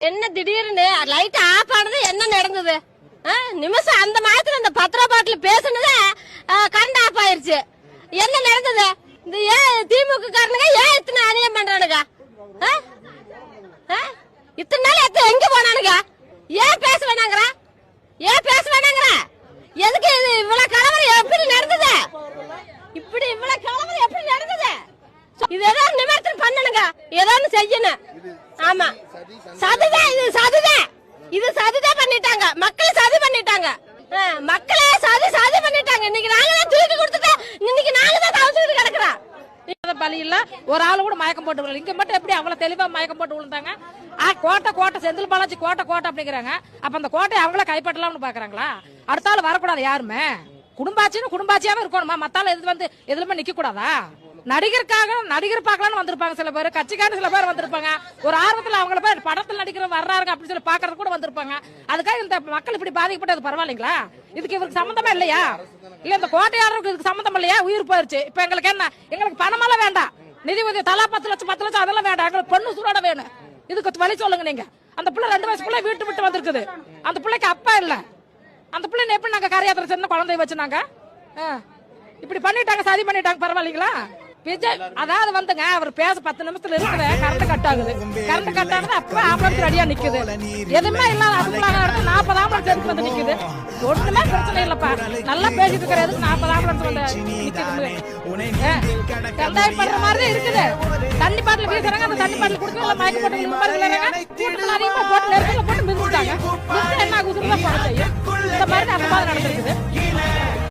என்ன திடீர்னு? Light off ஆனது என்ன நடந்தது? ஆ, நிமிஷம் அந்த மாதத்துல அந்த பத்திர பாட்டில் பேசுனது கரண்ட் ஆஃப் ஆயிருச்சு. என்ன நடந்தது? இந்த ஏன் திமுக காரனுங்க ஏன் இத்தனை அநியம் பண்றானுங்க? ஆ? ஆ? இத்தனை நாள் எத்த எங்க போனானுங்க? ஏன் பேச வேணாம் ஏன் பேச வேணாங்கிற எதுக்கு இது இவ்வளவு கலவரம் எப்படி நடந்தது இப்படி இவ்வளவு கலவரம் எப்படி நடந்தது இது ஏதாவது நிவர்த்தனம் பண்ணணுங்க. ஏதாவது செய்யணும். ஆமா. சதுதான் இது சதுதான். இது சதுதான் பண்ணிட்டாங்க. மக்கள் சதி பண்ணிட்டாங்க. மக்களே சதி சதி பண்ணிட்டாங்க. இன்னைக்கு நாங்க தான் தூக்கி கொடுத்துட்டு இன்னைக்கு நாங்க தான் தவிச்சுக்கிட்டு கிடக்குறோம். பலி இல்ல. ஒரு ஆளு கூட மயக்கம் போட்டு விழல இங்க மட்டும் எப்படி அவ்வளவு தெளிவா மயக்கம் போட்டு விழுந்தாங்க? ஆ கோட்டை கோட்டை செந்தில் பாலாஜி கோட்டை கோட்டை அப்படிங்கிறாங்க. அப்ப அந்த கோட்டையை அவங்கள கைப்பற்றலாம்னு பாக்குறாங்களா? அடுத்த ஆள் வரக்கூடாது யாருமே? குடும்பாச்சின்னு குடும்பாச்சியாவே இருக்கணுமா? மத்தால எது வந்து எதுலுமே நிக்க கூடாதா நடிகருக்காக நடிகர் பார்க்கலாம்னு வந்திருப்பாங்க சில பேர். கட்சிக்காரன் சில பேர் வந்திருப்பாங்க. ஒரு ஆர்வத்தில் அவங்கள பேர் படத்தில் நடிக்கிற வர்றாருங்க அப்படின்னு சொல்லி பாக்குறது கூட வந்திருப்பாங்க. அதுக்காக இந்த மக்கள் இப்படி பாதிக்கப்பட்டது பரவாயில்லைங்களா? இதுக்கு இவருக்கு சம்பந்தமா இல்லையா? இல்ல இந்த கோட்டையாளருக்கு இதுக்கு சம்பந்தம் இல்லையா? உயிர் போயிருச்சு. இப்ப எங்களுக்கு என்ன? எங்களுக்கு பணமெல்லாம் வேண்டாம். நிதி உதவி தலா பத்து லட்சம் பத்து லட்சம் அதெல்லாம் வேண்டாம். எங்களுக்கு பொண்ணு சூடாட வேணும். இதுக்கு வழி சொல்லுங்க நீங்க. அந்த பிள்ளை ரெண்டு வயசு பிள்ளை வீட்டு விட்டு வந்திருக்குது. அந்த பிள்ளைக்கு அப்பா இல்ல. அந்த பிள்ளை எப்படி நாங்க கரையாத்திர சின்ன குழந்தைய வச்சு நாங்க? ஆ. இப்படி பண்ணிட்டாங்க சதி பண்ணிட்டாங்க பரவாயில்லைங்களா? விஜய் அதாவது வந்துங்க அவர் பேச பத்து நிமிஷத்துல இருக்குது கரண்ட் கட் ஆகுது. கரண்ட் கட் ஆகுது அப்ப ஆம்புலன்ஸ் ரெடியா நிக்குது. எதுவுமே இல்லாத அதுக்குள்ளாக இடத்துல நாற்பது ஆம்புலன்ஸ் எதுக்கு வந்து நிக்குது. ஒண்ணுமே பிரச்சனை இல்லப்பா. நல்லா பேசிட்டு இருக்கிற எதுக்கு நாற்பது ஆம்புலன்ஸ் வந்து நிக்குது. பண்ற மாதிரி இருக்குது. தண்ணி பாட்டில் வீசுறாங்க அந்த தண்ணி பாட்டில் கொடுத்து மயக்க போட்டு இந்த மாதிரி கூட்டத்தில் போட்டு நெருக்கல போட்டு மிதிச்சிட்டாங்க. மிதிச்சு என்ன ஆகுதுன்னு தான் போட